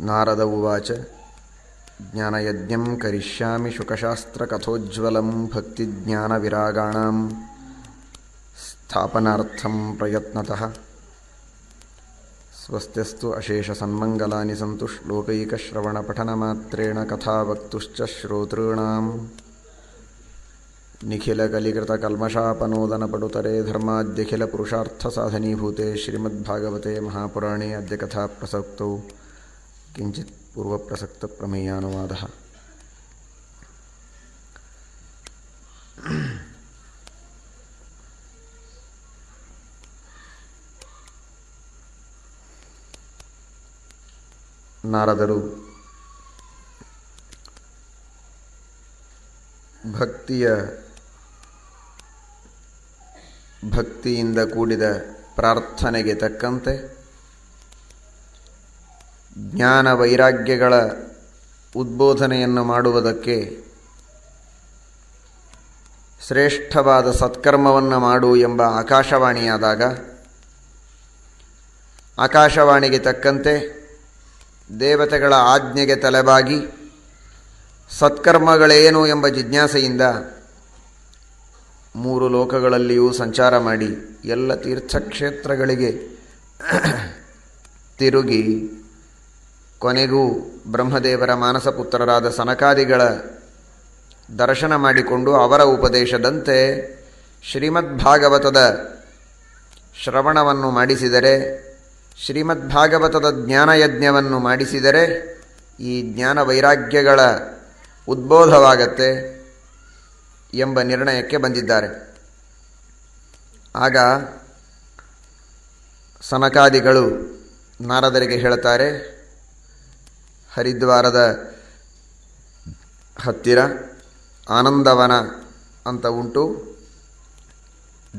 नारद उवाच। ज्ञानयज्ञं करिष्यामि शुकशास्त्रकथोज्ज्वलं भक्तिज्ञानविरागाणां स्थापनार्थं प्रयत्नतः। स्वस्त्यस्तु अशेषसन्मङ्गलानि सन्तु श्लोकैकश्रवणपठनमात्रेण कथा वक्तुश्च श्रोतॄणां निखिलकलिकृतकल्मषापनोदनपटुतरे धर्माद्यखिलपुरुषार्थसाधनीभूते श्रीमद्भागवते महापुराणे अद्य कथाप्रसक्तौ ಕಿಚಿತ್ ಪೂರ್ವ ಪ್ರಸಕ್ತ ಪ್ರಮೇಯಾನುವಾದ ನಾರದರು ಭಕ್ತಿಯ ಭಕ್ತಿಯಿಂದ ಕೂಡಿದ ಪ್ರಾರ್ಥನೆಗೆ ತಕ್ಕಂತೆ ಜ್ಞಾನ ವೈರಾಗ್ಯಗಳ ಉದ್ಬೋಧನೆಯನ್ನು ಮಾಡುವುದಕ್ಕೆ ಶ್ರೇಷ್ಠವಾದ ಸತ್ಕರ್ಮವನ್ನು ಮಾಡು ಎಂಬ ಆಕಾಶವಾಣಿಯಾದಾಗ, ಆಕಾಶವಾಣಿಗೆ ತಕ್ಕಂತೆ ದೇವತೆಗಳ ಆಜ್ಞೆಗೆ ತಲೆಬಾಗಿ ಸತ್ಕರ್ಮಗಳೇನು ಎಂಬ ಜಿಜ್ಞಾಸೆಯಿಂದ ಮೂರು ಲೋಕಗಳಲ್ಲಿಯೂ ಸಂಚಾರ ಮಾಡಿ ಎಲ್ಲ ತೀರ್ಥಕ್ಷೇತ್ರಗಳಿಗೆ ತಿರುಗಿ ಕೊನೆಗೂ ಬ್ರಹ್ಮದೇವರ ಮಾನಸಪುತ್ರರಾದ ಸನಕಾದಿಗಳ ದರ್ಶನ ಮಾಡಿಕೊಂಡು ಅವರ ಉಪದೇಶದಂತೆ ಶ್ರೀಮದ್ಭಾಗವತದ ಶ್ರವಣವನ್ನು ಮಾಡಿಸಿದರೆ, ಶ್ರೀಮದ್ಭಾಗವತದ ಜ್ಞಾನಯಜ್ಞವನ್ನು ಮಾಡಿಸಿದರೆ ಈ ಜ್ಞಾನ ವೈರಾಗ್ಯಗಳ ಉದ್ಬೋಧವಾಗತ್ತೆ ಎಂಬ ನಿರ್ಣಯಕ್ಕೆ ಬಂದಿದ್ದಾರೆ. ಆಗ ಸನಕಾದಿಗಳು ನಾರದರಿಗೆ ಹೇಳ್ತಾರೆ ಹರಿದ್ವಾರದ ಹತ್ತಿರ ಆನಂದವನ ಅಂತ ಉಂಟು.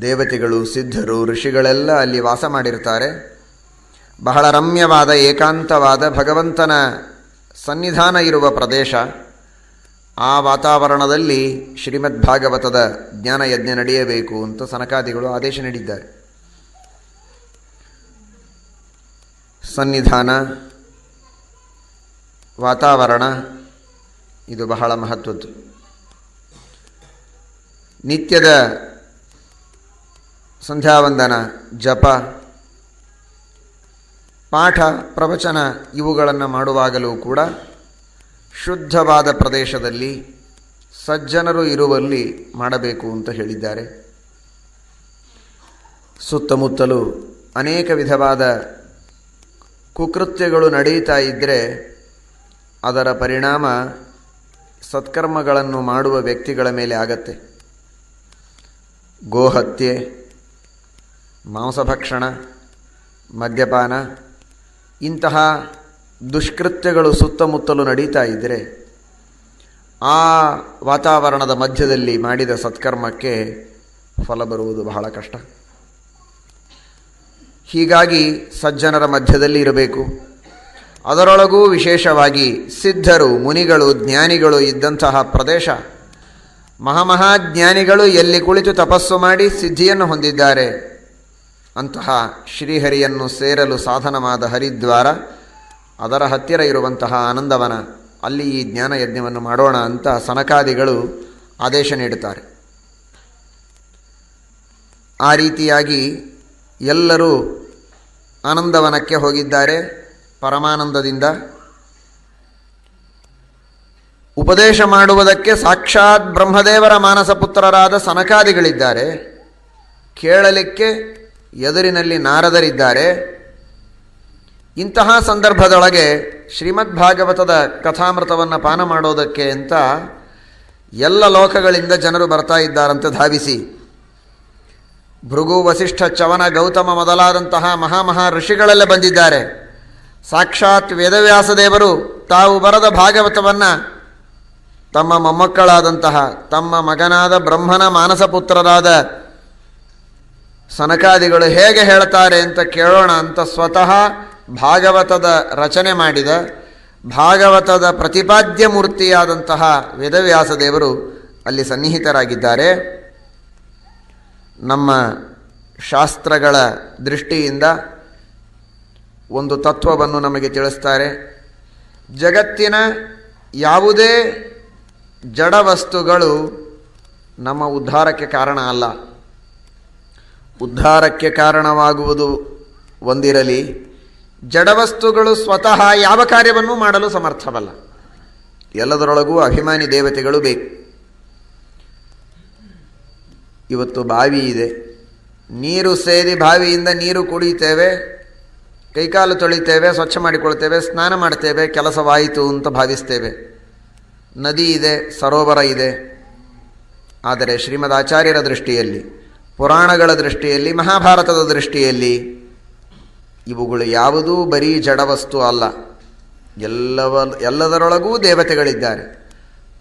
ದೇವತೆಗಳು, ಸಿದ್ಧರು, ಋಷಿಗಳೆಲ್ಲ ಅಲ್ಲಿ ವಾಸ ಮಾಡಿರ್ತಾರೆ. ಬಹಳ ರಮ್ಯವಾದ, ಏಕಾಂತವಾದ, ಭಗವಂತನ ಸನ್ನಿಧಾನ ಇರುವ ಪ್ರದೇಶ. ಆ ವಾತಾವರಣದಲ್ಲಿ ಶ್ರೀಮದ್ ಶ್ರೀಮದ್ಭಾಗವತದ ಜ್ಞಾನಯಜ್ಞ ನಡೆಯಬೇಕು ಅಂತ ಸನಕಾದಿಗಳು ಆದೇಶ ನೀಡಿದ್ದಾರೆ. ಸನ್ನಿಧಾನ ವಾತಾವರಣ, ಇದು ಬಹಳ ಮಹತ್ವದ್ದು. ನಿತ್ಯದ ಸಂಧ್ಯಾವಂದನ, ಜಪ, ಪಾಠ, ಪ್ರವಚನ ಇವುಗಳನ್ನು ಮಾಡುವಾಗಲೂ ಕೂಡ ಶುದ್ಧವಾದ ಪ್ರದೇಶದಲ್ಲಿ ಸಜ್ಜನರು ಇರುವಲ್ಲಿ ಮಾಡಬೇಕು ಅಂತ ಹೇಳಿದ್ದಾರೆ. ಸುತ್ತಮುತ್ತಲೂ ಅನೇಕ ವಿಧವಾದ ಕುಕೃತ್ಯಗಳು ನಡೆಯುತ್ತಾ ಇದ್ದರೆ ಅದರ ಪರಿಣಾಮ ಸತ್ಕರ್ಮಗಳನ್ನು ಮಾಡುವ ವ್ಯಕ್ತಿಗಳ ಮೇಲೆ ಆಗತ್ತೆ. ಗೋಹತ್ಯೆ ಮಾಂಸಭಕ್ಷಣ ಮದ್ಯಪಾನ, ಇಂತಹ ದುಷ್ಕೃತ್ಯಗಳು ಸುತ್ತಮುತ್ತಲು ನಡೀತಾ ಇದ್ದರೆ ಆ ವಾತಾವರಣದ ಮಧ್ಯದಲ್ಲಿ ಮಾಡಿದ ಸತ್ಕರ್ಮಕ್ಕೆ ಫಲ ಬರುವುದು ಬಹಳ ಕಷ್ಟ. ಹೀಗಾಗಿ ಸಜ್ಜನರ ಮಧ್ಯದಲ್ಲಿ ಇರಬೇಕು. ಅದರೊಳಗೂ ವಿಶೇಷವಾಗಿ ಸಿದ್ಧರು, ಮುನಿಗಳು, ಜ್ಞಾನಿಗಳು ಇದ್ದಂತಹ ಪ್ರದೇಶ. ಮಹಾಮಹಾಜ್ಞಾನಿಗಳು ಎಲ್ಲಿ ಕುಳಿತು ತಪಸ್ಸು ಮಾಡಿ ಸಿದ್ಧಿಯನ್ನು ಹೊಂದಿದ್ದಾರೆ? ಅಂತಹ ಶ್ರೀಹರಿಯನ್ನು ಸೇರಲು ಸಾಧನವಾದ ಹರಿದ್ವಾರ, ಅದರ ಹತ್ತಿರ ಇರುವಂತಹ ಆನಂದವನ, ಅಲ್ಲಿ ಈ ಜ್ಞಾನ ಯಜ್ಞವನ್ನು ಮಾಡೋಣ ಅಂತ ಸನಕಾದಿಗಳು ಆದೇಶ ನೀಡುತ್ತಾರೆ. ಆ ರೀತಿಯಾಗಿ ಎಲ್ಲರೂ ಆನಂದವನಕ್ಕೆ ಹೋಗಿದ್ದಾರೆ. ಪರಮಾನಂದದಿಂದ ಉಪದೇಶ ಮಾಡುವುದಕ್ಕೆ ಸಾಕ್ಷಾತ್ ಬ್ರಹ್ಮದೇವರ ಮಾನಸ ಪುತ್ರರಾದ ಸನಕಾದಿಗಳಿದ್ದಾರೆ. ಕೇಳಲಿಕ್ಕೆ ಎದುರಿನಲ್ಲಿ ನಾರದರಿದ್ದಾರೆ. ಇಂತಹ ಸಂದರ್ಭದೊಳಗೆ ಶ್ರೀಮದ್ ಭಾಗವತದ ಕಥಾಮೃತವನ್ನು ಪಾನ ಮಾಡೋದಕ್ಕೆ ಅಂತ ಎಲ್ಲ ಲೋಕಗಳಿಂದ ಜನರು ಬರ್ತಾ ಇದ್ದಾರಂತೆ ಧಾವಿಸಿ. ಭೃಗು ವಸಿಷ್ಠ ಚವನ ಗೌತಮ ಮೊದಲಾದಂತಹ ಮಹಾಮಹಾ ಋಷಿಗಳೆಲ್ಲ ಬಂದಿದ್ದಾರೆ. ಸಾಕ್ಷಾತ್ ವೇದವ್ಯಾಸದೇವರು ತಾವು ಬರದ ಭಾಗವತವನ್ನು ತಮ್ಮ ಮೊಮ್ಮಕ್ಕಳಾದಂತಹ, ತಮ್ಮ ಮಗನಾದ ಬ್ರಹ್ಮನ ಮಾನಸಪುತ್ರರಾದ ಸನಕಾದಿಗಳು ಹೇಗೆ ಹೇಳ್ತಾರೆ ಅಂತ ಕೇಳೋಣ ಅಂತ ಸ್ವತಃ ಭಾಗವತದ ರಚನೆ ಮಾಡಿದ, ಭಾಗವತದ ಪ್ರತಿಪಾದ್ಯ ಮೂರ್ತಿಯಾದಂತಹ ವೇದವ್ಯಾಸದೇವರು ಅಲ್ಲಿ ಸನ್ನಿಹಿತರಾಗಿದ್ದಾರೆ. ನಮ್ಮ ಶಾಸ್ತ್ರಗಳ ದೃಷ್ಟಿಯಿಂದ ಒಂದು ತತ್ವವನ್ನು ನಮಗೆ ತಿಳಿಸ್ತಾರೆ. ಜಗತ್ತಿನ ಯಾವುದೇ ಜಡ ವಸ್ತುಗಳು ನಮ್ಮ ಉದ್ಧಾರಕ್ಕೆ ಕಾರಣ ಅಲ್ಲ. ಉದ್ಧಾರಕ್ಕೆ ಕಾರಣವಾಗುವುದು ಒಂದಿರಲಿ. ಜಡವಸ್ತುಗಳು ಸ್ವತಃ ಯಾವ ಕಾರ್ಯವನ್ನು ಮಾಡಲು ಸಮರ್ಥವಲ್ಲ. ಎಲ್ಲದರೊಳಗೂ ಅಭಿಮಾನಿ ದೇವತೆಗಳು ಬೇಕು. ಇವತ್ತು ಬಾವಿ ಇದೆ. ನೀರು ಸೇರಿ ಬಾವಿಯಿಂದ ನೀರು ಕುಡಿತೇವೆ ಕೈಕಾಲು ತೊಳಿತೇವೆ, ಸ್ವಚ್ಛ ಮಾಡಿಕೊಳ್ತೇವೆ, ಸ್ನಾನ ಮಾಡ್ತೇವೆ, ಕೆಲಸವಾಯಿತು ಅಂತ ಭಾವಿಸ್ತೇವೆ. ನದಿ ಇದೆ, ಸರೋವರ ಇದೆ. ಆದರೆ ಶ್ರೀಮದ್ ಆಚಾರ್ಯರ ದೃಷ್ಟಿಯಲ್ಲಿ, ಪುರಾಣಗಳ ದೃಷ್ಟಿಯಲ್ಲಿ, ಮಹಾಭಾರತದ ದೃಷ್ಟಿಯಲ್ಲಿ ಇವುಗಳು ಯಾವುದೂ ಬರೀ ಜಡವಸ್ತು ಅಲ್ಲ. ಎಲ್ಲವ, ಎಲ್ಲದರೊಳಗೂ ದೇವತೆಗಳಿದ್ದಾರೆ.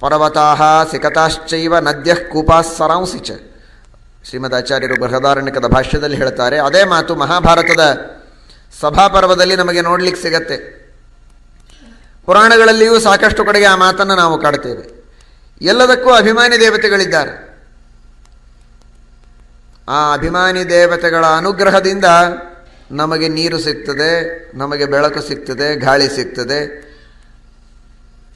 ಪರ್ವತಾಹ ಸಿಕತಾಶ್ಚೈವ ನದ್ಯ ಶ್ರೀಮದ್ ಆಚಾರ್ಯರು ಬೃಹದಾರಣ್ಯಕದ ಭಾಷ್ಯದಲ್ಲಿ ಹೇಳ್ತಾರೆ, ಅದೇ ಮಾತು ಮಹಾಭಾರತದ ಸಭಾಪರ್ವದಲ್ಲಿ ನಮಗೆ ನೋಡ್ಲಿಕ್ಕೆ ಸಿಗತ್ತೆ. ಪುರಾಣಗಳಲ್ಲಿಯೂ ಸಾಕಷ್ಟು ಕಡೆಗೆ ಆ ಮಾತನ್ನು ನಾವು ಕಾಡ್ತೇವೆ. ಎಲ್ಲದಕ್ಕೂ ಅಭಿಮಾನಿ ದೇವತೆಗಳಿದ್ದಾರೆ. ಆ ಅಭಿಮಾನಿ ದೇವತೆಗಳ ಅನುಗ್ರಹದಿಂದ ನಮಗೆ ನೀರು ಸಿಗ್ತದೆ, ನಮಗೆ ಬೆಳಕು ಸಿಗ್ತದೆ, ಗಾಳಿ ಸಿಗ್ತದೆ.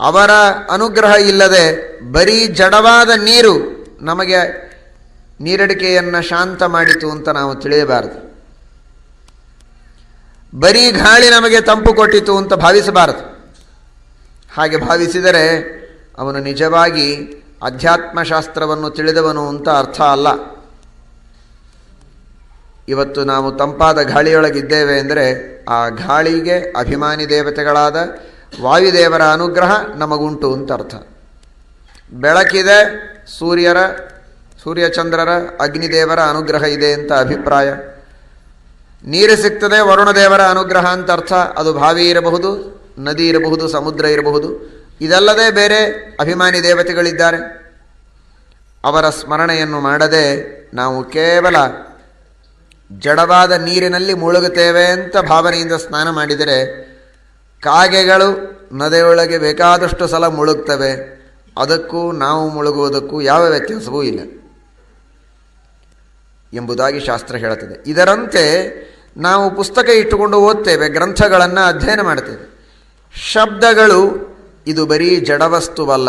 ಅವರ ಅನುಗ್ರಹ ಇಲ್ಲದೆ ಬರೀ ಜಡವಾದ ನೀರು ನಮಗೆ ನೀರಡಿಕೆಯನ್ನು ಶಾಂತ ಮಾಡಿತು ಅಂತ ನಾವು ತಿಳಿಯಬಾರದು. ಬರೀ ಗಾಳಿ ನಮಗೆ ತಂಪು ಕೊಟ್ಟಿತು ಅಂತ ಭಾವಿಸಬಾರದು. ಹಾಗೆ ಭಾವಿಸಿದರೆ ಅವನು ನಿಜವಾಗಿ ಅಧ್ಯಾತ್ಮಶಾಸ್ತ್ರವನ್ನು ತಿಳಿದವನು ಅಂತ ಅರ್ಥ ಅಲ್ಲ. ಇವತ್ತು ನಾವು ತಂಪಾದ ಗಾಳಿಯೊಳಗಿದ್ದೇವೆ ಅಂದರೆ ಆ ಗಾಳಿಗೆ ಅಭಿಮಾನಿ ದೇವತೆಗಳಾದ ವಾಯುದೇವರ ಅನುಗ್ರಹ ನಮಗುಂಟು ಅಂತ ಅರ್ಥ. ಬೆಳಕಿದೆ ಸೂರ್ಯರ, ಸೂರ್ಯಚಂದ್ರರ, ಅಗ್ನಿದೇವರ ಅನುಗ್ರಹ ಇದೆ ಅಂತ ಅಭಿಪ್ರಾಯ. ನೀರು ಸಿಗ್ತದೆ ವರುಣದೇವರ ಅನುಗ್ರಹ ಅಂತ ಅರ್ಥ. ಅದು ಬಾವಿ ಇರಬಹುದು, ನದಿ ಇರಬಹುದು, ಸಮುದ್ರ ಇರಬಹುದು. ಇದಲ್ಲದೆ ಬೇರೆ ಅಭಿಮಾನಿ ದೇವತೆಗಳಿದ್ದಾರೆ. ಅವರ ಸ್ಮರಣೆಯನ್ನು ಮಾಡದೆ ನಾವು ಕೇವಲ ಜಡವಾದ ನೀರಿನಲ್ಲಿ ಮುಳುಗುತ್ತೇವೆ ಅಂತ ಭಾವನೆಯಿಂದ ಸ್ನಾನ ಮಾಡಿದರೆ ಕಾಗೆಗಳು ನದಿಯೊಳಗೆ ಬೇಕಾದಷ್ಟು ಸಲ ಮುಳುಗ್ತವೆ. ಅದಕ್ಕೂ ನಾವು ಮುಳುಗುವುದಕ್ಕೂ ಯಾವ ವ್ಯತ್ಯಾಸವೂ ಇಲ್ಲ ಎಂಬುದಾಗಿ ಶಾಸ್ತ್ರ ಹೇಳುತ್ತದೆ. ಇದರಂತೆ ನಾವು ಪುಸ್ತಕ ಇಟ್ಟುಕೊಂಡು ಓದ್ತೇವೆ, ಗ್ರಂಥಗಳನ್ನು ಅಧ್ಯಯನ ಮಾಡ್ತೇವೆ. ಶಬ್ದಗಳು ಇದು ಬರೀ ಜಡವಸ್ತುವಲ್ಲ.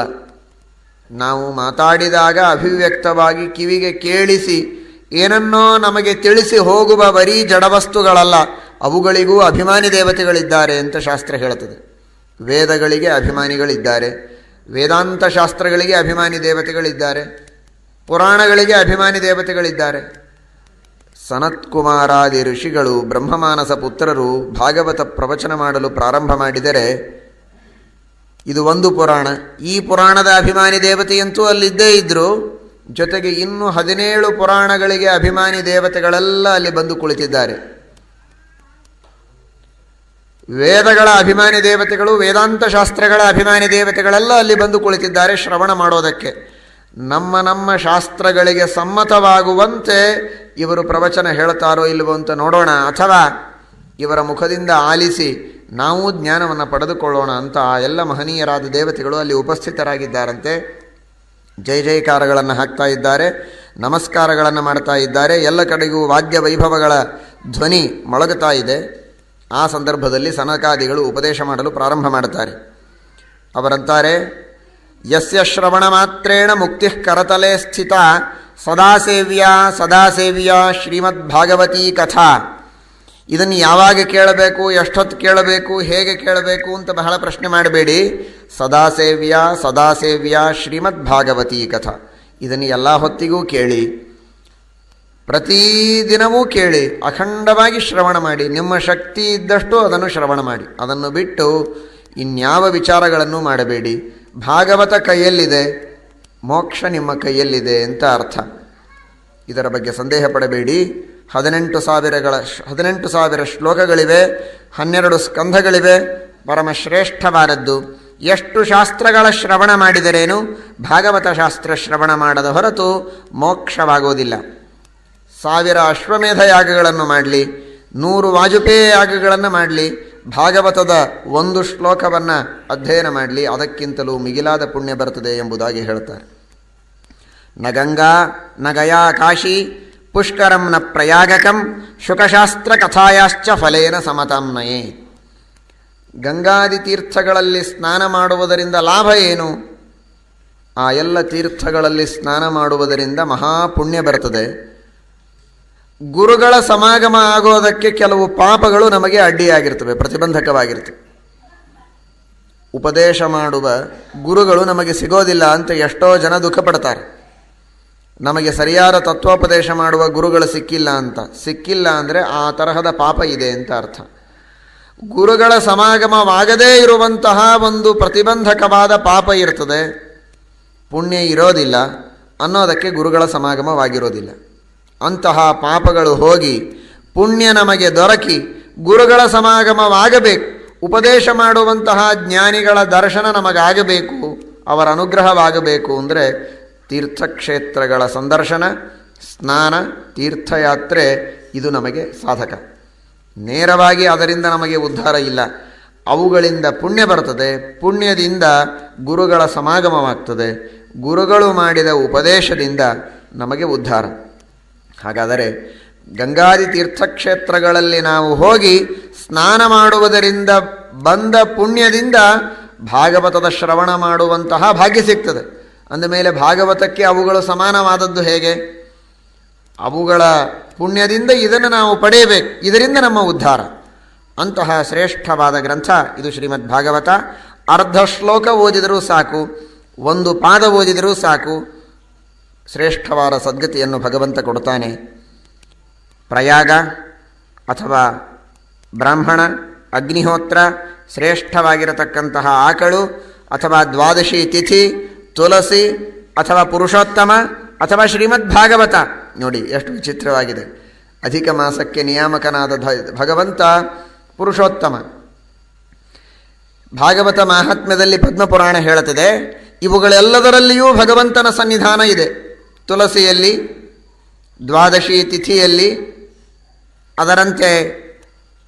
ನಾವು ಮಾತಾಡಿದಾಗ ಅಭಿವ್ಯಕ್ತವಾಗಿ ಕಿವಿಗೆ ಕೇಳಿಸಿ, ಏನನ್ನೋ ನಮಗೆ ತಿಳಿಸಿ ಹೋಗುವ ಬರೀ ಜಡವಸ್ತುಗಳಲ್ಲ, ಅವುಗಳಿಗೂ ಅಭಿಮಾನಿ ದೇವತೆಗಳಿದ್ದಾರೆ ಅಂತ ಶಾಸ್ತ್ರ ಹೇಳುತ್ತದೆ. ವೇದಗಳಿಗೆ ಅಭಿಮಾನಿಗಳಿದ್ದಾರೆ ವೇದಾಂತ ಶಾಸ್ತ್ರಗಳಿಗೆ ಅಭಿಮಾನಿ ದೇವತೆಗಳಿದ್ದಾರೆ, ಪುರಾಣಗಳಿಗೆ ಅಭಿಮಾನಿ ದೇವತೆಗಳಿದ್ದಾರೆ. ಸನತ್ಕುಮಾರಾದಿ ಋಷಿಗಳು ಬ್ರಹ್ಮಮಾನಸ ಪುತ್ರರು ಭಾಗವತ ಪ್ರವಚನ ಮಾಡಲು ಪ್ರಾರಂಭ ಮಾಡಿದರೆ, ಇದು ಒಂದು ಪುರಾಣ. ಈ ಪುರಾಣದ ಅಭಿಮಾನಿ ದೇವತೆಯಂತೂ ಅಲ್ಲಿದ್ದೇ ಇದ್ದರು ಜೊತೆಗೆ ಇನ್ನು ಹದಿನೇಳು ಪುರಾಣಗಳಿಗೆ ಅಭಿಮಾನಿ ದೇವತೆಗಳೆಲ್ಲ ಅಲ್ಲಿ ಬಂದು ಕುಳಿತಿದ್ದಾರೆ. ವೇದಗಳ ಅಭಿಮಾನಿ ದೇವತೆಗಳು, ವೇದಾಂತ ಶಾಸ್ತ್ರಗಳ ಅಭಿಮಾನಿ ದೇವತೆಗಳೆಲ್ಲ ಅಲ್ಲಿ ಬಂದು ಕುಳಿತಿದ್ದಾರೆ ಶ್ರವಣ ಮಾಡೋದಕ್ಕೆ. ನಮ್ಮ ನಮ್ಮ ಶಾಸ್ತ್ರಗಳಿಗೆ ಸಮ್ಮತವಾಗುವಂತೆ ಇವರು ಪ್ರವಚನ ಹೇಳ್ತಾರೋ ಇಲ್ಲವೋ ಅಂತ ನೋಡೋಣ ಅಥವಾ ಇವರ ಮುಖದಿಂದ ಆಲಿಸಿ ನಾವು ಜ್ಞಾನವನ್ನು ಪಡೆದುಕೊಳ್ಳೋಣ ಅಂತ ಆ ಎಲ್ಲ ಮಹನೀಯರಾದ ದೇವತೆಗಳು ಅಲ್ಲಿ ಉಪಸ್ಥಿತರಾಗಿದ್ದಾರಂತೆ. ಜಯ ಜಯಕಾರಗಳನ್ನು ಹಾಕ್ತಾ ಇದ್ದಾರೆ, ನಮಸ್ಕಾರಗಳನ್ನು ಮಾಡ್ತಾ ಇದ್ದಾರೆ. ಎಲ್ಲ ಕಡೆಗೂ ವಾದ್ಯ ವೈಭವಗಳ ಧ್ವನಿ ಮೊಳಗುತ್ತಾ ಇದೆ. ಆ ಸಂದರ್ಭದಲ್ಲಿ ಸನಕಾದಿಗಳು ಉಪದೇಶ ಮಾಡಲು ಪ್ರಾರಂಭ ಮಾಡುತ್ತಾರೆ ಅವರಂತಾರೆ, ಯಸ್ಯ ಶ್ರವಣ ಮಾತ್ರೇಣ ಮುಕ್ತಿ ಕರತಲೆ ಸ್ಥಿತ ಸದಾಸೇವ್ಯ ಶ್ರೀಮದ್ ಭಾಗವತಿ ಕಥಾ. ಇದನ್ನು ಯಾವಾಗ ಕೇಳಬೇಕು, ಎಷ್ಟೊತ್ತು ಕೇಳಬೇಕು, ಹೇಗೆ ಕೇಳಬೇಕು ಅಂತ ಬಹಳ ಪ್ರಶ್ನೆ ಮಾಡಬೇಡಿ. ಸದಾಸೇವ್ಯ ಶ್ರೀಮದ್ ಭಾಗವತಿ ಕಥಾ. ಇದನ್ನು ಎಲ್ಲ ಹೊತ್ತಿಗೂ ಕೇಳಿ. ಪ್ರತಿದಿನವೂ ಕೇಳಿ. ಅಖಂಡವಾಗಿ ಶ್ರವಣ ಮಾಡಿ. ನಿಮ್ಮ ಶಕ್ತಿ ಇದ್ದಷ್ಟು ಅದನ್ನು ಶ್ರವಣ ಮಾಡಿ. ಅದನ್ನು ಬಿಟ್ಟು ಇನ್ಯಾವ ವಿಚಾರಗಳನ್ನು ಮಾಡಬೇಡಿ. ಭಾಗವತ ಕೈಯಲ್ಲಿದೆ. ಮೋಕ್ಷ ನಿಮ್ಮ ಕೈಯಲ್ಲಿದೆ ಅಂತ ಅರ್ಥ. ಇದರ ಬಗ್ಗೆ ಸಂದೇಹ ಪಡಬೇಡಿ. ಹದಿನೆಂಟು ಸಾವಿರಗಳ ಹದಿನೆಂಟು ಸಾವಿರ ಶ್ಲೋಕಗಳಿವೆ, ಹನ್ನೆರಡು ಸ್ಕಂಧಗಳಿವೆ. ಪರಮಶ್ರೇಷ್ಠವಾದದ್ದು. ಎಷ್ಟು ಶಾಸ್ತ್ರಗಳ ಶ್ರವಣ ಮಾಡಿದರೇನು? ಭಾಗವತ ಶಾಸ್ತ್ರ ಶ್ರವಣ ಮಾಡದ ಹೊರತು ಮೋಕ್ಷವಾಗುವುದಿಲ್ಲ ಸಾವಿರ ಅಶ್ವಮೇಧ ಯಾಗಗಳನ್ನು ಮಾಡಲಿ, ನೂರು ವಾಜಪೇಯ ಯಾಗಗಳನ್ನು ಮಾಡಲಿ, ಭಾಗವತದ ಒಂದು ಶ್ಲೋಕವನ್ನು ಅಧ್ಯಯನ ಮಾಡಲಿ, ಅದಕ್ಕಿಂತಲೂ ಮಿಗಿಲಾದ ಪುಣ್ಯ ಬರುತ್ತದೆ ಎಂಬುದಾಗಿ ಹೇಳ್ತಾರೆ. ನ ಗಂಗಾ, ನ ಗಯಾ ಕಾಶಿ ಪುಷ್ಕರಂ ನ ಪ್ರಯಾಗಕಂ, ಶುಕಶಾಸ್ತ್ರ ಕಥಾಯಾಶ್ಚ ಫಲೇನ ಸಮತಾಂನಯೇ ಗಂಗಾದಿ ತೀರ್ಥಗಳಲ್ಲಿ ಸ್ನಾನ ಮಾಡುವುದರಿಂದ ಲಾಭ ಏನು? ಆ ಎಲ್ಲ ತೀರ್ಥಗಳಲ್ಲಿ ಸ್ನಾನ ಮಾಡುವುದರಿಂದ ಮಹಾಪುಣ್ಯ ಬರ್ತದೆ. ಗುರುಗಳ ಸಮಾಗಮ ಆಗೋದಕ್ಕೆ ಕೆಲವು ಪಾಪಗಳು ನಮಗೆ ಅಡ್ಡಿಯಾಗಿರ್ತವೆ, ಪ್ರತಿಬಂಧಕವಾಗಿರ್ತವೆ. ಉಪದೇಶ ಮಾಡುವ ಗುರುಗಳು ನಮಗೆ ಸಿಗೋದಿಲ್ಲ ಅಂತ ಎಷ್ಟೋ ಜನ ದುಃಖ ಪಡ್ತಾರೆ ನಮಗೆ ಸರಿಯಾದ ತತ್ವೋಪದೇಶ ಮಾಡುವ ಗುರುಗಳು ಸಿಕ್ಕಿಲ್ಲ ಅಂತ. ಸಿಕ್ಕಿಲ್ಲ ಅಂದರೆ ಆ ತರಹದ ಪಾಪ ಇದೆ ಅಂತ ಅರ್ಥ. ಗುರುಗಳ ಸಮಾಗಮವಾಗದೇ ಇರುವಂತಹ ಒಂದು ಪ್ರತಿಬಂಧಕವಾದ ಪಾಪ ಇರ್ತದೆ. ಪುಣ್ಯ ಇರೋದಿಲ್ಲ ಅನ್ನೋದಕ್ಕೆ ಗುರುಗಳ ಸಮಾಗಮವಾಗಿರೋದಿಲ್ಲ. ಅಂತಹ ಪಾಪಗಳು ಹೋಗಿ ಪುಣ್ಯ ನಮಗೆ ದೊರಕಿ ಗುರುಗಳ ಸಮಾಗಮವಾಗಬೇಕು, ಉಪದೇಶ ಮಾಡುವಂತಹ ಜ್ಞಾನಿಗಳ ದರ್ಶನ ನಮಗಾಗಬೇಕು, ಅವರ ಅನುಗ್ರಹವಾಗಬೇಕು ಅಂದರೆ ತೀರ್ಥಕ್ಷೇತ್ರಗಳ ಸಂದರ್ಶನ, ಸ್ನಾನ, ತೀರ್ಥಯಾತ್ರೆ, ಇದು ನಮಗೆ ಸಾಧಕ. ನೇರವಾಗಿ ಅದರಿಂದ ನಮಗೆ ಉದ್ಧಾರ ಇಲ್ಲ. ಅವುಗಳಿಂದ ಪುಣ್ಯ ಬರ್ತದೆ. ಪುಣ್ಯದಿಂದ ಗುರುಗಳ ಸಮಾಗಮವಾಗ್ತದೆ. ಗುರುಗಳು ಮಾಡಿದ ಉಪದೇಶದಿಂದ ನಮಗೆ ಉದ್ಧಾರ. ಹಾಗಾದರೆ ಗಂಗಾದಿ ತೀರ್ಥಕ್ಷೇತ್ರಗಳಲ್ಲಿ ನಾವು ಹೋಗಿ ಸ್ನಾನ ಮಾಡುವುದರಿಂದ ಬಂದ ಪುಣ್ಯದಿಂದ ಭಾಗವತದ ಶ್ರವಣ ಮಾಡುವಂತಹ ಭಾಗ್ಯ ಸಿಗ್ತದೆ. ಅಂದಮೇಲೆ ಭಾಗವತಕ್ಕೆ ಅವುಗಳು ಸಮಾನವಾದದ್ದು ಹೇಗೆ? ಅವುಗಳ ಪುಣ್ಯದಿಂದ ಇದನ್ನು ನಾವು ಪಡೆಯಬೇಕು. ಇದರಿಂದ ನಮ್ಮ ಉದ್ಧಾರ. ಅಂತಹ ಶ್ರೇಷ್ಠವಾದ ಗ್ರಂಥ. ಇದು ಶ್ರೀಮದ್ ಭಾಗವತ ಅರ್ಧ ಶ್ಲೋಕ ಓದಿದರೂ ಸಾಕು. ಒಂದು ಪಾದ ಓದಿದರೂ ಸಾಕು. ಶ್ರೇಷ್ಠವಾದ ಸದ್ಗತಿಯನ್ನು ಭಗವಂತ ಕೊಡ್ತಾನೆ ಪ್ರಯಾಗ ಅಥವಾ ಬ್ರಾಹ್ಮಣ, ಅಗ್ನಿಹೋತ್ರ, ಶ್ರೇಷ್ಠವಾಗಿರತಕ್ಕಂತಹ ಆಕಳು ಅಥವಾ ದ್ವಾದಶಿ ತಿಥಿ ತುಳಸಿ ಅಥವಾ ಪುರುಷೋತ್ತಮ ಅಥವಾ ಶ್ರೀಮದ್ ಭಾಗವತ ನೋಡಿ, ಎಷ್ಟು ವಿಚಿತ್ರವಾಗಿದೆ. ಅಧಿಕ ಮಾಸಕ್ಕೆ ನಿಯಾಮಕನಾದ ಭಗವಂತ ಪುರುಷೋತ್ತಮ. ಭಾಗವತ ಮಾಹಾತ್ಮ್ಯದಲ್ಲಿ ಪದ್ಮಪುರಾಣ ಹೇಳುತ್ತದೆ, ಇವುಗಳೆಲ್ಲದರಲ್ಲಿಯೂ ಭಗವಂತನ ಸನ್ನಿಧಾನ ಇದೆ. ತುಳಸಿಯಲ್ಲಿ ದ್ವಾದಶಿ ತಿಥಿಯಲ್ಲಿ, ಅದರಂತೆ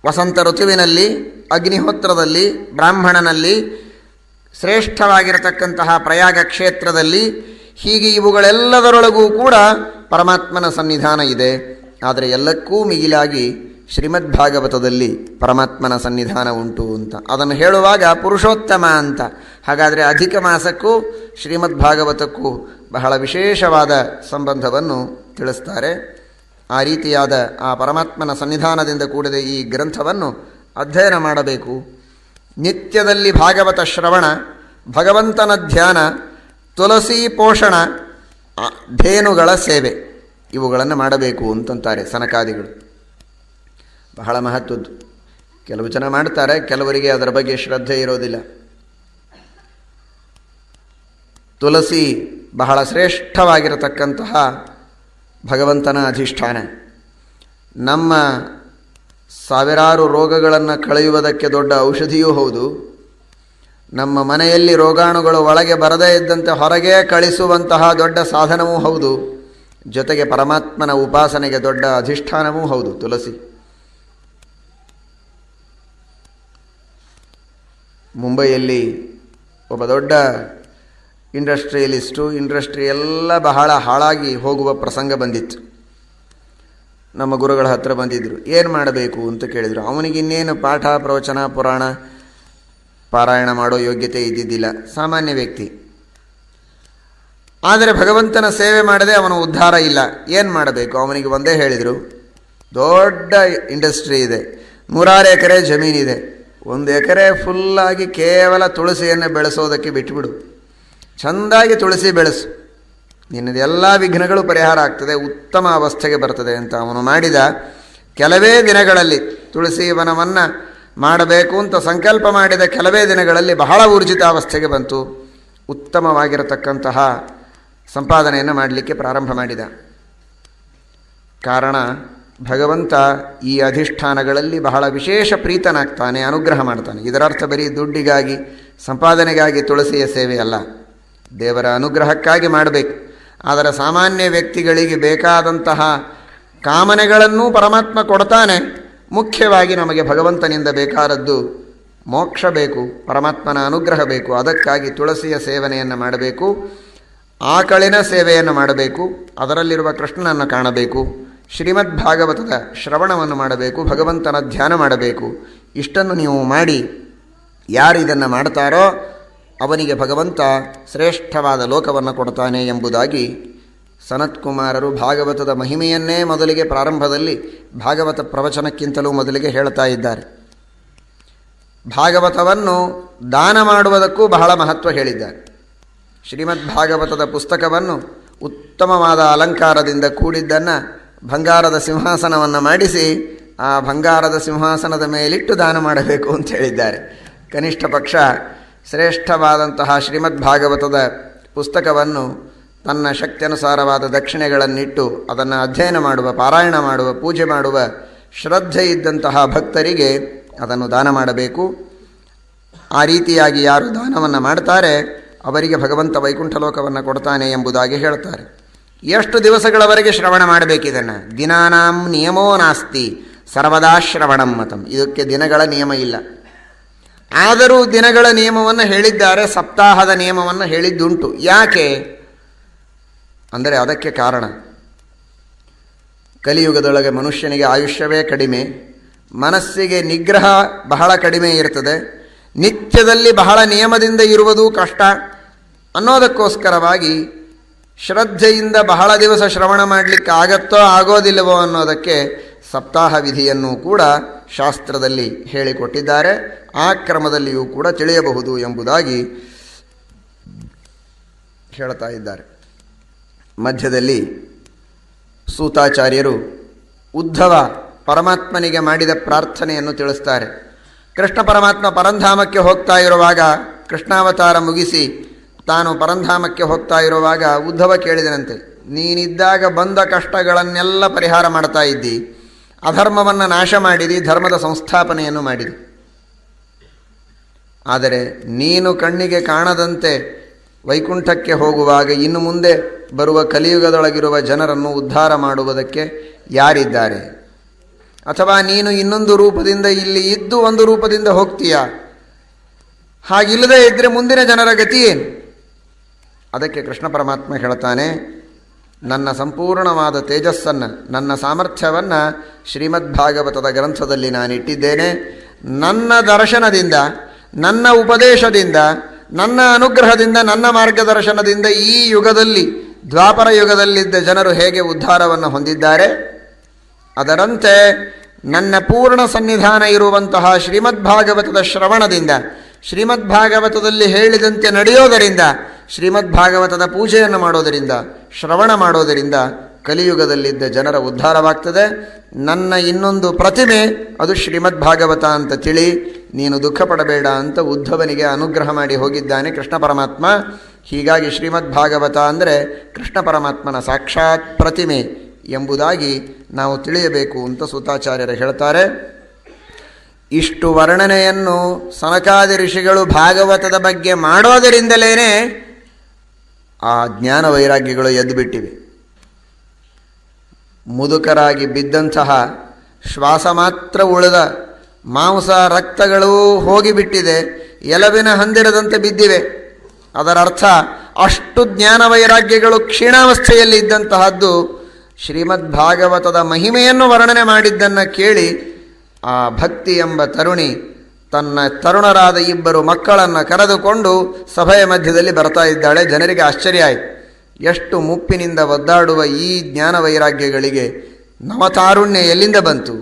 ವಸಂತ ಋತುವಿನಲ್ಲಿ, ಅಗ್ನಿಹೋತ್ರದಲ್ಲಿ, ಬ್ರಾಹ್ಮಣನಲ್ಲಿ ಶ್ರೇಷ್ಠವಾಗಿರತಕ್ಕಂತಹ ಪ್ರಯಾಗ ಕ್ಷೇತ್ರದಲ್ಲಿ ಹೀಗೆ ಇವುಗಳೆಲ್ಲದರೊಳಗೂ ಕೂಡ ಪರಮಾತ್ಮನ ಸನ್ನಿಧಾನ ಇದೆ. ಆದರೆ ಎಲ್ಲಕ್ಕೂ ಮಿಗಿಲಾಗಿ ಶ್ರೀಮದ್ ಭಾಗವತದಲ್ಲಿ ಪರಮಾತ್ಮನ ಸನ್ನಿಧಾನ ಉಂಟು ಅಂತ. ಅದನ್ನು ಹೇಳುವಾಗ ಪುರುಷೋತ್ತಮ ಅಂತ. ಹಾಗಾದರೆ ಅಧಿಕ ಮಾಸಕ್ಕೂ ಶ್ರೀಮದ್ ಭಾಗವತಕ್ಕೂ ಬಹಳ ವಿಶೇಷವಾದ ಸಂಬಂಧವನ್ನು ತಿಳಿಸ್ತಾರೆ. ಆ ರೀತಿಯಾದ ಆ ಪರಮಾತ್ಮನ ಸನ್ನಿಧಾನದಿಂದ ಕೂಡಿದ ಈ ಗ್ರಂಥವನ್ನು ಅಧ್ಯಯನ ಮಾಡಬೇಕು. ನಿತ್ಯದಲ್ಲಿ ಭಾಗವತ ಶ್ರವಣ, ಭಗವಂತನ ಧ್ಯಾನ ತುಳಸಿ ಪೋಷಣ ಧೇನುಗಳ ಸೇವೆ. ಇವುಗಳನ್ನು ಮಾಡಬೇಕು ಅಂತಂತಾರೆ ಸನಕಾದಿಗಳು. ಬಹಳ ಮಹತ್ವದ್ದು. ಕೆಲವು ಜನ ಮಾಡ್ತಾರೆ, ಕೆಲವರಿಗೆ ಅದರ ಬಗ್ಗೆ ಶ್ರದ್ಧೆ ಇರೋದಿಲ್ಲ. ತುಳಸಿ ಬಹಳ ಶ್ರೇಷ್ಠವಾಗಿರತಕ್ಕಂತಹ ಭಗವಂತನ ಅಧಿಷ್ಠಾನ. ನಮ್ಮ ಸಾವಿರಾರು ರೋಗಗಳನ್ನು ಕಳೆಯುವುದಕ್ಕೆ ದೊಡ್ಡ ಔಷಧಿಯೂ ಹೌದು. ನಮ್ಮ ಮನೆಯಲ್ಲಿ ರೋಗಾಣುಗಳು ಒಳಗೆ ಬರದೇ ಇದ್ದಂತೆ ಹೊರಗೆ ಕಳಿಸುವಂತಹ ದೊಡ್ಡ ಸಾಧನವೂ ಹೌದು. ಜೊತೆಗೆ ಪರಮಾತ್ಮನ ಉಪಾಸನೆಗೆ ದೊಡ್ಡ ಅಧಿಷ್ಠಾನವೂ ಹೌದು ತುಳಸಿ ಮುಂಬೈಯಲ್ಲಿ ಒಬ್ಬ ದೊಡ್ಡ ಇಂಡಸ್ಟ್ರಿಯಲಿಸ್ಟು, ಇಂಡಸ್ಟ್ರಿ ಎಲ್ಲ ಬಹಳ ಹಾಳಾಗಿ ಹೋಗುವ ಪ್ರಸಂಗ ಬಂದಿತ್ತು. ನಮ್ಮ ಗುರುಗಳ ಹತ್ರ ಬಂದಿದ್ದರು ಏನು ಮಾಡಬೇಕು ಅಂತ ಕೇಳಿದರು. ಅವನಿಗೆ ಇನ್ನೇನು ಪಾಠ, ಪ್ರವಚನ, ಪುರಾಣ, ಪಾರಾಯಣ ಮಾಡೋ ಯೋಗ್ಯತೆ ಇದ್ದಿದ್ದಿಲ್ಲ. ಸಾಮಾನ್ಯ ವ್ಯಕ್ತಿ. ಆದರೆ ಭಗವಂತನ ಸೇವೆ ಮಾಡದೆ ಅವನ ಉದ್ಧಾರ ಇಲ್ಲ. ಏನು ಮಾಡಬೇಕು? ಅವನಿಗೆ ಒಂದೇ ಹೇಳಿದರು, ದೊಡ್ಡ ಇಂಡಸ್ಟ್ರಿ ಇದೆ, ನೂರಾರು ಎಕರೆ ಜಮೀನಿದೆ ಒಂದು ಎಕರೆ ಫುಲ್ಲಾಗಿ ಕೇವಲ ತುಳಸಿಯನ್ನು ಬೆಳೆಸೋದಕ್ಕೆ ಬಿಟ್ಟುಬಿಡು ಚೆಂದಾಗಿ ತುಳಸಿ ಬೆಳೆಸು. ನಿನ್ನದೆಲ್ಲ ವಿಘ್ನಗಳು ಪರಿಹಾರ ಆಗ್ತದೆ, ಉತ್ತಮ ಅವಸ್ಥೆಗೆ ಬರ್ತದೆ ಅಂತ ಅವನು ಮಾಡಿದ ಕೆಲವೇ ದಿನಗಳಲ್ಲಿ ತುಳಸಿ ವನವನ್ನು ಮಾಡಬೇಕು ಅಂತ ಸಂಕಲ್ಪ ಮಾಡಿದ ಕೆಲವೇ ದಿನಗಳಲ್ಲಿ ಬಹಳ ಊರ್ಜಿತ ಅವಸ್ಥೆಗೆ ಬಂತು. ಉತ್ತಮವಾಗಿರತಕ್ಕಂತಹ ಸಂಪಾದನೆಯನ್ನು ಮಾಡಲಿಕ್ಕೆ ಪ್ರಾರಂಭ ಮಾಡಿದ. ಕಾರಣ, ಭಗವಂತ ಈ ಅಧಿಷ್ಠಾನಗಳಲ್ಲಿ ಬಹಳ ವಿಶೇಷ ಪ್ರೀತನಾಗ್ತಾನೆ, ಅನುಗ್ರಹ ಮಾಡ್ತಾನೆ. ಇದರರ್ಥ ಬರೀ ದುಡ್ಡಿಗಾಗಿ, ಸಂಪಾದನೆಗಾಗಿ ತುಳಸಿಯ ಸೇವೆಯಲ್ಲ. ದೇವರ ಅನುಗ್ರಹಕ್ಕಾಗಿ ಮಾಡಬೇಕು. ಆದರೆ ಸಾಮಾನ್ಯ ವ್ಯಕ್ತಿಗಳಿಗೆ ಬೇಕಾದಂತಹ ಕಾಮನೆಗಳನ್ನೂ ಪರಮಾತ್ಮ ಕೊಡ್ತಾನೆ. ಮುಖ್ಯವಾಗಿ ನಮಗೆ ಭಗವಂತನಿಂದ ಬೇಕಾದದ್ದು ಮೋಕ್ಷ ಬೇಕು, ಪರಮಾತ್ಮನ ಅನುಗ್ರಹ ಬೇಕು, ಅದಕ್ಕಾಗಿ ತುಳಸಿಯ ಸೇವನೆಯನ್ನು ಮಾಡಬೇಕು, ಆಕಳಿನ ಸೇವೆಯನ್ನು ಮಾಡಬೇಕು, ಅದರಲ್ಲಿರುವ ಕೃಷ್ಣನನ್ನು ಕಾಣಬೇಕು ಶ್ರೀಮದ್ ಭಾಗವತದ ಶ್ರವಣವನ್ನು ಮಾಡಬೇಕು, ಭಗವಂತನ ಧ್ಯಾನ ಮಾಡಬೇಕು. ಇಷ್ಟನ್ನು ನೀವು ಮಾಡಿ, ಯಾರು ಇದನ್ನು ಮಾಡ್ತಾರೋ ಅವನಿಗೆ ಭಗವಂತ ಶ್ರೇಷ್ಠವಾದ ಲೋಕವನ್ನು ಕೊಡ್ತಾನೆ ಎಂಬುದಾಗಿ ಸನತ್ಕುಮಾರರು ಭಾಗವತದ ಮಹಿಮೆಯನ್ನೇ ಮೊದಲಿಗೆ ಪ್ರಾರಂಭದಲ್ಲಿ ಭಾಗವತ ಪ್ರವಚನಕ್ಕಿಂತಲೂ ಮೊದಲಿಗೆ ಹೇಳ್ತಾ ಇದ್ದಾರೆ. ಭಾಗವತವನ್ನು ದಾನ ಮಾಡುವುದಕ್ಕೂ ಬಹಳ ಮಹತ್ವ ಹೇಳಿದ್ದಾರೆ. ಶ್ರೀಮದ್ ಭಾಗವತದ ಪುಸ್ತಕವನ್ನು ಉತ್ತಮವಾದ ಅಲಂಕಾರದಿಂದ ಕೂಡಿದ್ದನ್ನು ಬಂಗಾರದ ಸಿಂಹಾಸನವನ್ನು ಮಾಡಿಸಿ ಆ ಬಂಗಾರದ ಸಿಂಹಾಸನದ ಮೇಲಿಟ್ಟು ದಾನ ಮಾಡಬೇಕು ಅಂತ ಹೇಳಿದ್ದಾರೆ. ಕನಿಷ್ಠ ಪಕ್ಷ ಶ್ರೇಷ್ಠವಾದಂತಹ ಶ್ರೀಮದ್ ಭಾಗವತದ ಪುಸ್ತಕವನ್ನು ತನ್ನ ಶಕ್ತಿಯನುಸಾರವಾದ ದಕ್ಷಿಣೆಗಳನ್ನಿಟ್ಟು ಅದನ್ನು ಅಧ್ಯಯನ ಮಾಡುವ, ಪಾರಾಯಣ ಮಾಡುವ, ಪೂಜೆ ಮಾಡುವ ಶ್ರದ್ಧೆ ಇದ್ದಂತಹ ಭಕ್ತರಿಗೆ ಅದನ್ನು ದಾನ ಮಾಡಬೇಕು. ಆ ರೀತಿಯಾಗಿ ಯಾರು ದಾನವನ್ನು ಮಾಡ್ತಾರೆ, ಅವರಿಗೆ ಭಗವಂತ ವೈಕುಂಠ ಲೋಕವನ್ನು ಕೊಡ್ತಾನೆ ಎಂಬುದಾಗಿ ಹೇಳ್ತಾರೆ. ಎಷ್ಟು ದಿವಸಗಳವರೆಗೆ ಶ್ರವಣ ಮಾಡಬೇಕಿದನ್ನು ದಿನಾನಾಂ ನಿಯಮೋ ನಾಸ್ತಿ, ಸರ್ವದಾ ಶ್ರವಣಂ ಮತಂ. ಇದಕ್ಕೆ ದಿನಗಳ ನಿಯಮ ಇಲ್ಲ. ಆದರೂ ದಿನಗಳ ನಿಯಮವನ್ನು ಹೇಳಿದ್ದಾರೆ, ಸಪ್ತಾಹದ ನಿಯಮವನ್ನು ಹೇಳಿದ್ದುಂಟು. ಯಾಕೆ? ಅಂದರೆ ಅದಕ್ಕೆ ಕಾರಣ. ಕಲಿಯುಗದೊಳಗೆ ಮನುಷ್ಯನಿಗೆ ಆಯುಷ್ಯವೇ ಕಡಿಮೆ, ಮನಸ್ಸಿಗೆ ನಿಗ್ರಹ ಬಹಳ ಕಡಿಮೆ ಇರ್ತದೆ, ನಿತ್ಯದಲ್ಲಿ ಬಹಳ ನಿಯಮದಿಂದ ಇರುವುದು ಕಷ್ಟ. ಅನ್ನೋದಕ್ಕೋಸ್ಕರವಾಗಿ ಶ್ರದ್ಧೆಯಿಂದ ಬಹಳ ದಿವಸ ಶ್ರವಣ ಮಾಡಲಿಕ್ಕೆ ಆಗತ್ತೋ, ಆಗೋದಿಲ್ಲವೋ ಅನ್ನೋದಕ್ಕೆ ಸಪ್ತಾಹ ವಿಧಿಯನ್ನು ಕೂಡ ಶಾಸ್ತ್ರದಲ್ಲಿ ಹೇಳಿಕೊಟ್ಟಿದ್ದಾರೆ. ಆ ಕ್ರಮದಲ್ಲಿಯೂ ಕೂಡ ತಿಳಿಯಬಹುದು ಎಂಬುದಾಗಿ ಹೇಳ್ತಾ ಇದ್ದಾರೆ. ಮಧ್ಯದಲ್ಲಿ ಸೂತಾಚಾರ್ಯರು ಉದ್ಧವ ಪರಮಾತ್ಮನಿಗೆ ಮಾಡಿದ ಪ್ರಾರ್ಥನೆಯನ್ನು ತಿಳಿಸ್ತಾರೆ. ಕೃಷ್ಣ ಪರಮಾತ್ಮ ಪರಂಧಾಮಕ್ಕೆ ಹೋಗ್ತಾ ಇರುವಾಗ ಕೃಷ್ಣಾವತಾರ ಮುಗಿಸಿ ತಾನು ಪರಂಧಾಮಕ್ಕೆ ಹೋಗ್ತಾ ಇರುವಾಗ ಉದ್ಧವ ಕೇಳಿದನಂತೆ, ನೀನಿದ್ದಾಗ ಬಂದ ಕಷ್ಟಗಳನ್ನೆಲ್ಲ ಪರಿಹಾರ ಮಾಡ್ತಾ ಇದ್ದಿ. ಅಧರ್ಮವನ್ನು ನಾಶ ಮಾಡಿರಿ ಧರ್ಮದ ಸಂಸ್ಥಾಪನೆಯನ್ನು ಮಾಡಿರಿ ಆದರೆ ನೀನು ಕಣ್ಣಿಗೆ ಕಾಣದಂತೆ ವೈಕುಂಠಕ್ಕೆ ಹೋಗುವಾಗ ಇನ್ನು ಮುಂದೆ ಬರುವ ಕಲಿಯುಗದೊಳಗಿರುವ ಜನರನ್ನು ಉದ್ಧಾರ ಮಾಡುವುದಕ್ಕೆ ಯಾರಿದ್ದಾರೆ? ಅಥವಾ ನೀನು ಇನ್ನೊಂದು ರೂಪದಿಂದ ಇಲ್ಲಿ ಇದ್ದು ಒಂದು ರೂಪದಿಂದ ಹೋಗ್ತೀಯಾ? ಹಾಗಿಲ್ಲದೆ ಇದ್ದರೆ ಮುಂದಿನ ಜನರ ಗತಿ ಏನು? ಅದಕ್ಕೆ ಕೃಷ್ಣ ಪರಮಾತ್ಮ ಹೇಳ್ತಾನೆ ನನ್ನ ಸಂಪೂರ್ಣವಾದ ತೇಜಸ್ಸನ್ನು, ನನ್ನ ಸಾಮರ್ಥ್ಯವನ್ನು ಶ್ರೀಮದ್ಭಾಗವತದ ಗ್ರಂಥದಲ್ಲಿ ನಾನಿಟ್ಟಿದ್ದೇನೆ ನನ್ನ ದರ್ಶನದಿಂದ, ನನ್ನ ಉಪದೇಶದಿಂದ, ನನ್ನ ಅನುಗ್ರಹದಿಂದ, ನನ್ನ ಮಾರ್ಗದರ್ಶನದಿಂದ ಈ ಯುಗದಲ್ಲಿ, ದ್ವಾಪರ ಯುಗದಲ್ಲಿದ್ದ ಜನರು ಹೇಗೆ ಉದ್ಧಾರವನ್ನು ಹೊಂದಿದ್ದಾರೆ? ಅದರಂತೆ ನನ್ನ ಪೂರ್ಣ ಸನ್ನಿಧಾನ ಇರುವಂತಹ ಶ್ರೀಮದ್ಭಾಗವತದ ಶ್ರವಣದಿಂದ ಶ್ರೀಮದ್ಭಾಗವತದಲ್ಲಿ ಹೇಳಿದಂತೆ ನಡೆಯೋದರಿಂದ ಶ್ರೀಮದ್ ಭಾಗವತದ ಪೂಜೆಯನ್ನು ಮಾಡೋದರಿಂದ, ಶ್ರವಣ ಮಾಡೋದರಿಂದ ಕಲಿಯುಗದಲ್ಲಿದ್ದ ಜನರ ಉದ್ಧಾರವಾಗ್ತದೆ. ನನ್ನ ಇನ್ನೊಂದು ಪ್ರತಿಮೆ, ಅದು ಶ್ರೀಮದ್ ಭಾಗವತ ಅಂತ ತಿಳಿ, ನೀನು ದುಃಖ ಪಡಬೇಡ ಅಂತ ಉದ್ಧವನಿಗೆ ಅನುಗ್ರಹ ಮಾಡಿ ಹೋಗಿದ್ದಾನೆ ಕೃಷ್ಣ ಪರಮಾತ್ಮ. ಹೀಗಾಗಿ ಶ್ರೀಮದ್ಭಾಗವತ ಅಂದರೆ ಕೃಷ್ಣ ಪರಮಾತ್ಮನ ಸಾಕ್ಷಾತ್ ಪ್ರತಿಮೆ ಎಂಬುದಾಗಿ ನಾವು ತಿಳಿಯಬೇಕು ಅಂತ ಸೂತಾಚಾರ್ಯರು ಹೇಳ್ತಾರೆ. ಇಷ್ಟು ವರ್ಣನೆಯನ್ನು ಸನಕಾದಿ ಋಷಿಗಳು ಭಾಗವತದ ಬಗ್ಗೆ ಮಾಡೋದರಿಂದಲೇ ಆ ಜ್ಞಾನ ವೈರಾಗ್ಯಗಳು ಎದ್ದುಬಿಟ್ಟಿವೆ ಮುದುಕರಾಗಿ ಬಿದ್ದಂತಹ ಶ್ವಾಸ ಮಾತ್ರ ಉಳಿದ ಮಾಂಸ ರಕ್ತಗಳು ಹೋಗಿಬಿಟ್ಟಿದೆ, ಎಲವಿನ ಹಂದಿರದಂತೆ ಬಿದ್ದಿವೆ. ಅದರ ಅರ್ಥ ಅಷ್ಟು ಜ್ಞಾನ ವೈರಾಗ್ಯಗಳು ಕ್ಷೀಣಾವಸ್ಥೆಯಲ್ಲಿ ಇದ್ದಂತಹದ್ದು ಶ್ರೀಮದ್ ಭಾಗವತದ ಮಹಿಮೆಯನ್ನು ವರ್ಣನೆ ಮಾಡಿದ್ದನ್ನು ಕೇಳಿ ಆ ಭಕ್ತಿ ಎಂಬ ತರುಣಿ ತನ್ನ ತರುಣರಾದ ಇಬ್ಬರು ಮಕ್ಕಳನ್ನು ಕರೆದುಕೊಂಡು ಸಭೆಯ ಮಧ್ಯದಲ್ಲಿ ಬರ್ತಾ ಇದ್ದಾಳೆ. ಜನರಿಗೆ ಆಶ್ಚರ್ಯ ಆಯಿತು. ಎಷ್ಟು ಮುಪ್ಪಿನಿಂದ ಒದ್ದಾಡುವ ಈ ಜ್ಞಾನ ವೈರಾಗ್ಯಗಳಿಗೆ ನವತಾರುಣ್ಯ ಎಲ್ಲಿಂದ ಬಂತು?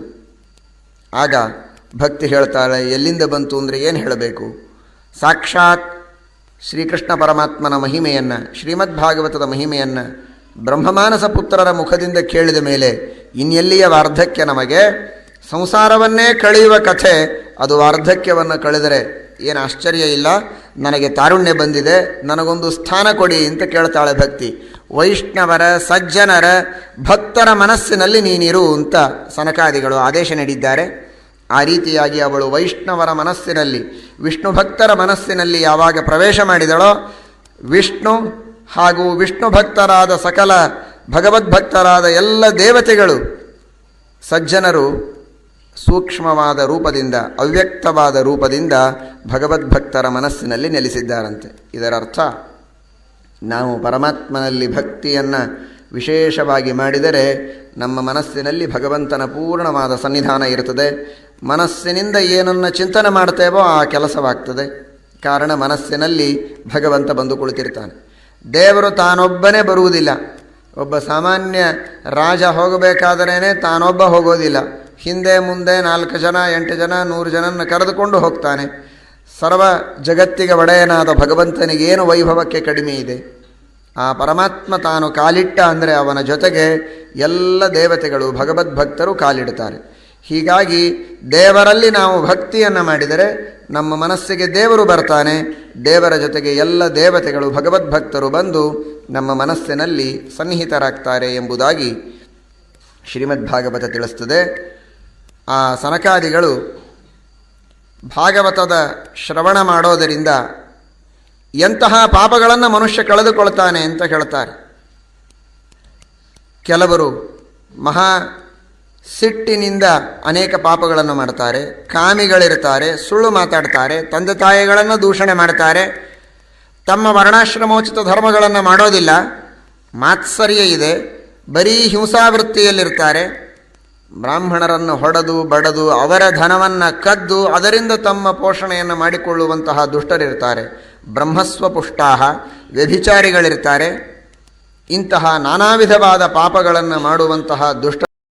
ಆಗ ಭಕ್ತಿ ಹೇಳ್ತಾಳೆ, ಎಲ್ಲಿಂದ ಬಂತು ಅಂದರೆ ಏನು ಹೇಳಬೇಕು? ಸಾಕ್ಷಾತ್ ಶ್ರೀಕೃಷ್ಣ ಪರಮಾತ್ಮನ ಮಹಿಮೆಯನ್ನು ಶ್ರೀಮದ್ ಭಾಗವತದ ಮಹಿಮೆಯನ್ನು ಬ್ರಹ್ಮಮಾನಸ ಪುತ್ರರ ಮುಖದಿಂದ ಕೇಳಿದ ಮೇಲೆ ಇನ್ನೆಲ್ಲಿಯ ವಾರ್ಧಕ್ಯ ನಮಗೆ? ಸಂಸಾರವನ್ನೇ ಕಳೆಯುವ ಕಥೆ, ಅದು ವಾರ್ಧಕ್ಯವನ್ನು ಕಳೆದರೆ ಏನು ಆಶ್ಚರ್ಯ ಇಲ್ಲ. ನನಗೆ ತಾರುಣ್ಯ ಬಂದಿದೆ, ನನಗೊಂದು ಸ್ಥಾನ ಕೊಡಿ ಅಂತ ಕೇಳ್ತಾಳೆ ಭಕ್ತಿ. ವೈಷ್ಣವರ, ಸಜ್ಜನರ, ಭಕ್ತರ ಮನಸ್ಸಿನಲ್ಲಿ ನೀನಿರು ಅಂತ ಸನಕಾದಿಗಳು ಆದೇಶ ನೀಡಿದ್ದಾರೆ. ಆ ರೀತಿಯಾಗಿ ಅವಳು ವೈಷ್ಣವರ ಮನಸ್ಸಿನಲ್ಲಿ, ವಿಷ್ಣು ಭಕ್ತರ ಮನಸ್ಸಿನಲ್ಲಿ ಯಾವಾಗ ಪ್ರವೇಶ ಮಾಡಿದಳೋ, ವಿಷ್ಣು ಹಾಗೂ ವಿಷ್ಣು ಭಕ್ತರಾದ ಸಕಲ ಭಗವದ್ಭಕ್ತರಾದ ಎಲ್ಲ ದೇವತೆಗಳು ಸಜ್ಜನರು ಸೂಕ್ಷ್ಮವಾದ ರೂಪದಿಂದ, ಅವ್ಯಕ್ತವಾದ ರೂಪದಿಂದ ಭಗವದ್ಭಕ್ತರ ಮನಸ್ಸಿನಲ್ಲಿ ನೆಲೆಸಿದ್ದಾರಂತೆ. ಇದರರ್ಥ, ನಾವು ಪರಮಾತ್ಮನಲ್ಲಿ ಭಕ್ತಿಯನ್ನು ವಿಶೇಷವಾಗಿ ಮಾಡಿದರೆ ನಮ್ಮ ಮನಸ್ಸಿನಲ್ಲಿ ಭಗವಂತನ ಪೂರ್ಣವಾದ ಸನ್ನಿಧಾನ ಇರುತ್ತದೆ. ಮನಸ್ಸಿನಿಂದ ಏನನ್ನು ಚಿಂತನೆ ಮಾಡ್ತೇವೋ ಆ ಕೆಲಸವಾಗ್ತದೆ. ಕಾರಣ ಮನಸ್ಸಿನಲ್ಲಿ ಭಗವಂತ ಬಂದು ಕುಳಿತಿರ್ತಾನೆ. ದೇವರು ತಾನೊಬ್ಬನೇ ಬರುವುದಿಲ್ಲ. ಒಬ್ಬ ಸಾಮಾನ್ಯ ರಾಜ ಹೋಗಬೇಕಾದರೇನೆ ತಾನೊಬ್ಬ ಹೋಗೋದಿಲ್ಲ. ಹಿಂದೆ, ಮುಂದೆ ನಾಲ್ಕು ಜನ, ಎಂಟು ಜನ, ನೂರು ಜನನ ಕರೆದುಕೊಂಡು ಹೋಗ್ತಾನೆ. ಸರ್ವ ಜಗತ್ತಿಗೆ ಒಡೆಯನಾದ ಭಗವಂತನಿಗೇನು ವೈಭವಕ್ಕೆ ಕಡಿಮೆ ಇದೆ? ಆ ಪರಮಾತ್ಮ ತಾನು ಕಾಲಿಟ್ಟ ಅಂದರೆ ಅವನ ಜೊತೆಗೆ ಎಲ್ಲ ದೇವತೆಗಳು, ಭಗವದ್ಭಕ್ತರು ಕಾಲಿಡ್ತಾರೆ. ಹೀಗಾಗಿ ದೇವರಲ್ಲಿ ನಾವು ಭಕ್ತಿಯನ್ನು ಮಾಡಿದರೆ ನಮ್ಮ ಮನಸ್ಸಿಗೆ ದೇವರು ಬರ್ತಾನೆ. ದೇವರ ಜೊತೆಗೆ ಎಲ್ಲ ದೇವತೆಗಳು, ಭಗವದ್ಭಕ್ತರು ಬಂದು ನಮ್ಮ ಮನಸ್ಸಿನಲ್ಲಿ ಸನ್ನಿಹಿತರಾಗ್ತಾರೆ ಎಂಬುದಾಗಿ ಶ್ರೀಮದ್ ಭಾಗವತ ತಿಳಿಸ್ತದೆ. ಆ ಸನಕಾದಿಗಳು ಭಾಗವತದ ಶ್ರವಣ ಮಾಡೋದರಿಂದ ಎಂತಹ ಪಾಪಗಳನ್ನು ಮನುಷ್ಯ ಕಳೆದುಕೊಳ್ತಾನೆ ಅಂತ ಹೇಳ್ತಾರೆ. ಕೆಲವರು ಮಹಾ ಸಿಟ್ಟಿನಿಂದ ಅನೇಕ ಪಾಪಗಳನ್ನು ಮಾಡ್ತಾರೆ, ಕಾಮಿಗಳಿರ್ತಾರೆ, ಸುಳ್ಳು ಮಾತಾಡ್ತಾರೆ, ತಂದೆ ತಾಯಿಗಳನ್ನು ದೂಷಣೆ ಮಾಡ್ತಾರೆ. ತಮ್ಮ ವರ್ಣಾಶ್ರಮೋಚಿತ ಧರ್ಮಗಳನ್ನು ಮಾಡೋದಿಲ್ಲ, ಮಾತ್ಸರ್ಯ ಇದೆ, ಬರೀ ಹಿಂಸಾವೃತ್ತಿಯಲ್ಲಿರ್ತಾರೆ ಬ್ರಾಹ್ಮಣರನ್ನು ಹೊಡೆದು ಬಡದು ಅವರ ಧನವನ್ನು ಕದ್ದು ಅದರಿಂದ ತಮ್ಮ ಪೋಷಣೆಯನ್ನು ಮಾಡಿಕೊಳ್ಳುವಂತಹ ದುಷ್ಟರಿರ್ತಾರೆ. ಬ್ರಹ್ಮಸ್ವಪುಷ್ಟಾಹ ವ್ಯಭಿಚಾರಿಗಳಿರ್ತಾರೆ. ಇಂತಹ ನಾನಾ ವಿಧವಾದ ಪಾಪಗಳನ್ನು ಮಾಡುವಂತಹ ದುಷ್ಟ